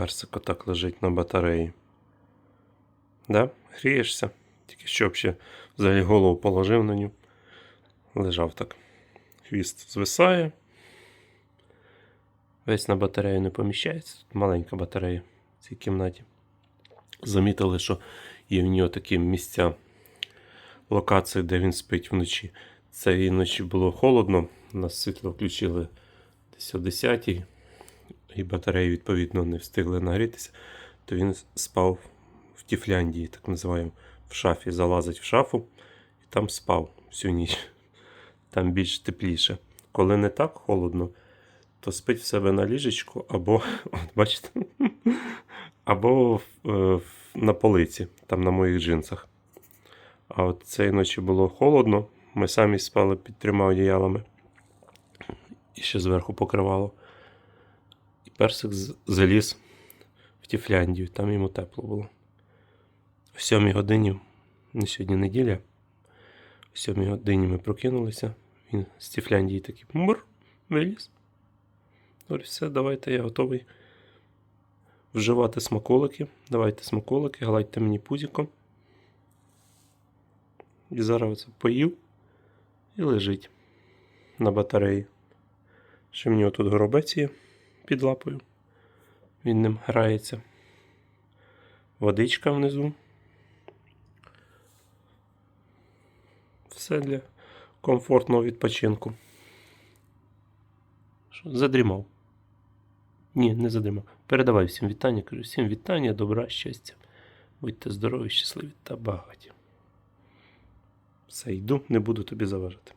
Персик отак лежить на батареї. Да? Грієшся? Тільки що ще взагалі голову положив на нього. Лежав так. Хвіст звисає. Весь на батарею не поміщається. Тут маленька батарея в цій кімнаті. Замітили, що є в нього такі місця локації, де він спить вночі. Цієї ночі було холодно. У нас світло включили десь о 10 і батареї, відповідно, не встигли нагрітися, то він спав в Тіфляндії, так називаємо, в шафі. Залазить в шафу і там спав всю ніч. Там більш тепліше. Коли не так холодно, то спить в себе на ліжечку або, от бачите, або е, на полиці, там на моїх джинсах. А от цієї ночі було холодно. Ми самі спали під трьома одіялами. І ще зверху покривало. І персик заліз в Тіфляндію, там йому тепло було. О сьомій годині, ну сьогодні неділя, о сьомій годині ми прокинулися. Він з Тіфляндії такий мур, виліз. Говорю, все, давайте, я готовий вживати смаколики. Давайте смаколики, гладьте мені пузіком. І зараз оце поїв і лежить на батареї. Ще в нього тут горобець є під лапою. Він ним грається. Водичка внизу. Все для комфортного відпочинку. Що, задрімав? Ні, не задрімав. Передавай всім вітання. Кажу, всім вітання, добра, щастя. Будьте здорові, щасливі та багаті. Все, йду, не буду тобі заважати.